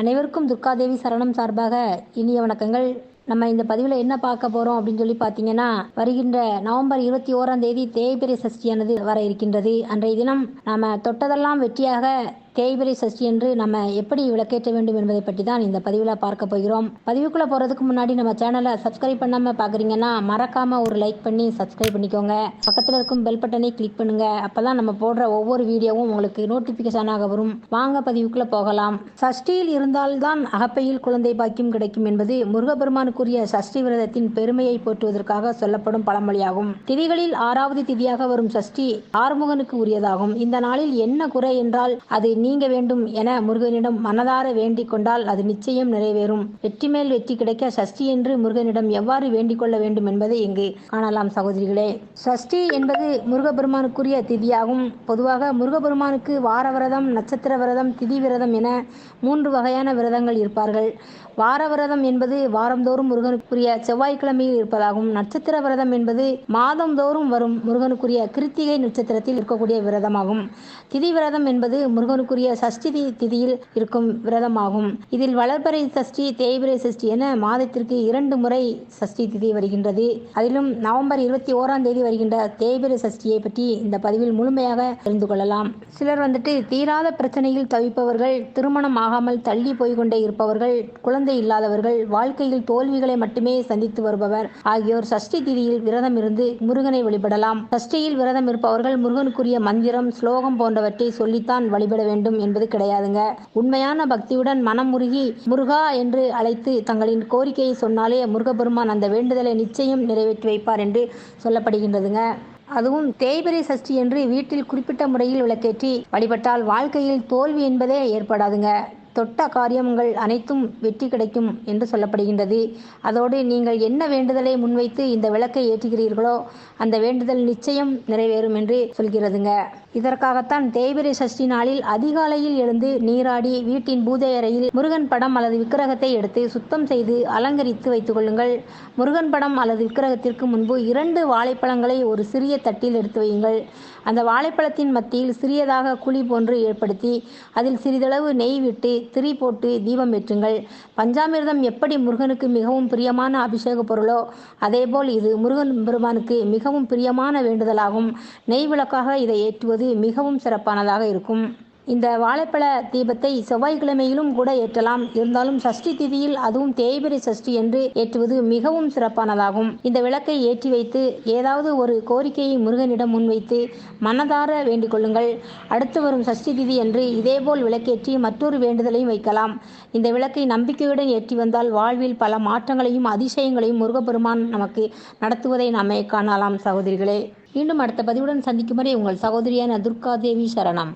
அனைவருக்கும் துர்காதேவி சரணம் சார்பாக இனிய வணக்கங்கள். நம்ம இந்த பதிவில் என்ன பார்க்க போகிறோம் அப்படின்னு சொல்லி பார்த்தீங்கன்னா வருகின்ற நவம்பர் இருபத்தி ஓராம் தேதி தேய்பிரை சஷ்டியானது வர இருக்கின்றது. அன்றைய தினம் நாம் தொட்டதெல்லாம் வெற்றியாக கேய்வரி சஷ்டி என்று நம்ம எப்படி விளக்கேற்ற வேண்டும் என்பதை பற்றி தான் இந்த பதிவில் பார்க்க போகிறோம். பதிவுக்குள்ளே போகிறதுக்கு முன்னாடி நம்ம சேனலை சப்ஸ்கிரைப் பண்ணாமல் பார்க்குறீங்கன்னா மறக்காமல் ஒரு லைக் பண்ணி சப்ஸ்கிரைப் பண்ணிக்கோங்க. பக்கத்தில் இருக்கும் பெல் பட்டனை கிளிக் பண்ணுங்கள் அப்போ தான் நம்ம போடுற ஒவ்வொரு வீடியோவும் உங்களுக்கு நோட்டிஃபிகேஷனாக வரும். வாங்க பதிவுக்குள்ளே போகலாம். சஷ்டியில் இருந்தால்தான் அகப்பையில் குழந்தை பாக்கியம் கிடைக்கும் என்பது முருகப்பெருமானுக்குரிய சஷ்டி விரதத்தின் பெருமையை போற்றுவதற்காக சொல்லப்படும் பழமொழியாகும். திதிகளில் ஆறாவது திதியாக வரும் சஷ்டி ஆறுமுகனுக்கு உரியதாகும். இந்த நாளில் என்ன குறை என்றால் அது நீ நீங்க வேண்டும் என முருகனிடம் மனதார வேண்டிக் கொண்டால் அது நிச்சயம் நிறைவேறும். வெற்றி மேல் வெற்றி கிடைக்க சஷ்டி என்று முருகனிடம் எவ்வாறு வேண்டிக் கொள்ள வேண்டும் என்பதை இங்கு காணலாம் சகோதரிகளே. சஷ்டி என்பது முருகபெருமானுக்குரிய திதியாகும். பொதுவாக முருகபெருமானுக்கு வார விரதம் நட்சத்திர விரதம் திதி விரதம் என மூன்று வகையான விரதங்கள் இருப்பார்கள். வார விரதம் என்பது வாரந்தோறும் முருகனுக்குரிய செவ்வாய்க்கிழமையில் இருப்பதாகும். நட்சத்திர விரதம் என்பது மாதந்தோறும் வரும் முருகனுக்குரிய கிருத்திகை நட்சத்திரத்தில் இருக்கக்கூடிய விரதமாகும். திதி விரதம் என்பது முருகனுக்குரிய சஷ்டி திதியில் இருக்கும் விரதமாகும். இதில் வளர்பறை சஷ்டி தேய்பிரை சஷ்டி என மாதத்திற்கு இரண்டு முறை சஷ்டி திதி வருகின்றது. அதிலும் நவம்பர் இருபத்தி ஓராம் தேதி வருகின்ற தேய்பிரை சஷ்டியை பற்றி இந்த பதிவில் முழுமையாக தெரிந்து கொள்ளலாம். சிலர் வந்துட்டு தீராத பிரச்சனையில் தவிப்பவர்கள் திருமணம் ஆகாமல் தள்ளி போய்கொண்டே இருப்பவர்கள் குழந்தை இல்லாதவர்கள் வாழ்க்கையில் தோல்விகளை மட்டுமே சந்தித்து வருபவர் ஆகியோர் சஷ்டி திதியில் விரதம் இருந்து முருகனை வழிபடலாம். சஷ்டியில் விரதம் இருப்பவர்கள் முருகனுக்குரிய மந்திரம் ஸ்லோகம் போன்றவற்றை சொல்லித்தான் வழிபட வேண்டும். என்பது கிடையாதுங்க. உண்மையான பக்தியுடன் மனம் முருகி முருகா என்று அழைத்து தங்களின் கோரிக்கையை சொன்னாலே முருகப்பெருமான் அந்த வேண்டுதலை நிச்சயம் நிறைவேற்றி வைப்பார் என்று சொல்லப்படுகின்றதுங்க. அதுவும் தேய்பிரை சஷ்டி என்று வீட்டில் குறிப்பிட்ட முறையில் விளக்கேற்றி வழிபட்டால் வாழ்க்கையில் தோல்வி என்பதே ஏற்படாதுங்க. தொட்ட காரியங்கள் அனைத்தும் வெற்றி கிடைக்கும் என்று சொல்லப்படுகின்றது. அதோடு நீங்கள் என்ன வேண்டுதலை முன்வைத்து இந்த விளக்கை ஏற்றுகிறீர்களோ அந்த வேண்டுதல் நிச்சயம் நிறைவேறும் என்று சொல்கிறதுங்க. இதற்காகத்தான் தேய்பிரை சஷ்டி நாளில் அதிகாலையில் எழுந்து நீராடி வீட்டின் பூஜை அறையில் முருகன் படம் அல்லது விக்கிரகத்தை எடுத்து சுத்தம் செய்து அலங்கரித்து வைத்துக் கொள்ளுங்கள். முருகன் படம் அல்லது விக்கிரகத்திற்கு முன்பு இரண்டு வாழைப்பழங்களை ஒரு சிறிய தட்டில் எடுத்து வையுங்கள். அந்த வாழைப்பழத்தின் மத்தியில் சிறியதாக குழி போன்று ஏற்படுத்தி அதில் சிறிதளவு நெய் விட்டு திரி போட்டு தீபம் ஏற்றுங்கள். பஞ்சாமிர்தம் எப்படி முருகனுக்கு மிகவும் பிரியமான அபிஷேக பொருளோ அதேபோல் இது முருகன் பெருமானுக்கு மிகவும் பிரியமான வேண்டுதலாகும். நெய் விளக்காக இதை ஏற்றுவது மிகவும் சிறப்பானதாக இருக்கும். இந்த வாழைப்பழ தீபத்தை செவ்வாய்க்கிழமையிலும் கூட ஏற்றலாம். இருந்தாலும் சஷ்டி திதியில் அதுவும் தேய்பிரை சஷ்டி என்று ஏற்றுவது மிகவும் சிறப்பானதாகும். இந்த விளக்கை ஏற்றி வைத்து ஏதாவது ஒரு கோரிக்கையை முருகனிடம் முன்வைத்து மனதார வேண்டிக் கொள்ளுங்கள். அடுத்து வரும் சஷ்டி திதி என்று இதேபோல் விளக்கேற்றி மற்றொரு வேண்டுதலையும் வைக்கலாம். இந்த விளக்கை நம்பிக்கையுடன் ஏற்றி வந்தால் வாழ்வில் பல மாற்றங்களையும் அதிசயங்களையும் முருகப்பெருமான் நமக்கு நடத்துவதை நாமே காணலாம் சகோதரிகளே. மீண்டும் அடுத்த பதிவுடன் சந்திக்கும் வரை உங்கள் சகோதரியான துர்கா தேவி சரணம்.